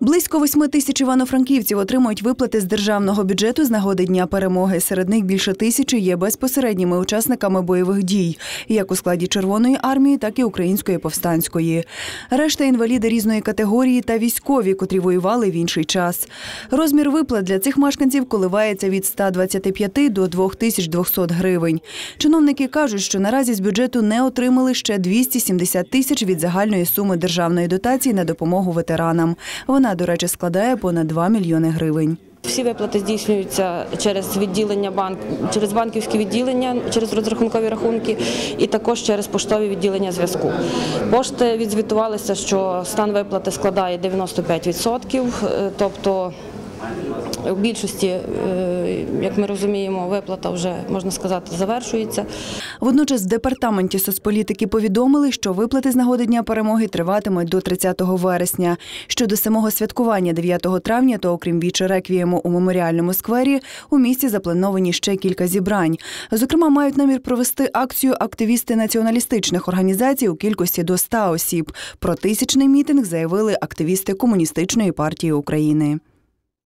Близько восьми тисяч івано-франківців отримують виплати з державного бюджету з нагоди Дня перемоги. Серед них більше тисячі є безпосередніми учасниками бойових дій, як у складі Червоної армії, так і Української повстанської. Решта інваліди різної категорії та військові, котрі воювали в інший час. Розмір виплат для цих мешканців коливається від 125 до 2200 гривень. Чиновники кажуть, що наразі з бюджету не отримали ще 270 тисяч від загальної суми державної дотації на допомогу ветеранам. Вона, до речі, складає понад 2 мільйони гривень. Всі виплати здійснюються через відділення банк, через банківські відділення, через розрахункові рахунки і також через поштові відділення зв'язку. Пошти відзвітувалися, що стан виплати складає 95%, е, тобто в більшості, е, як ми розуміємо, виплата вже можна сказати завершується. Водночас в департаменті соцполітики повідомили, що виплати з нагоди Дня перемоги триватимуть до 30 вересня. Щодо самого святкування 9 травня, то окрім віче реквієму у меморіальному сквері, у місті заплановані ще кілька зібрань. Зокрема, мають намір провести акцію активісти націоналістичних організацій у кількості до 100 осіб. Про тисячний мітинг заявили активісти Комуністичної партії України.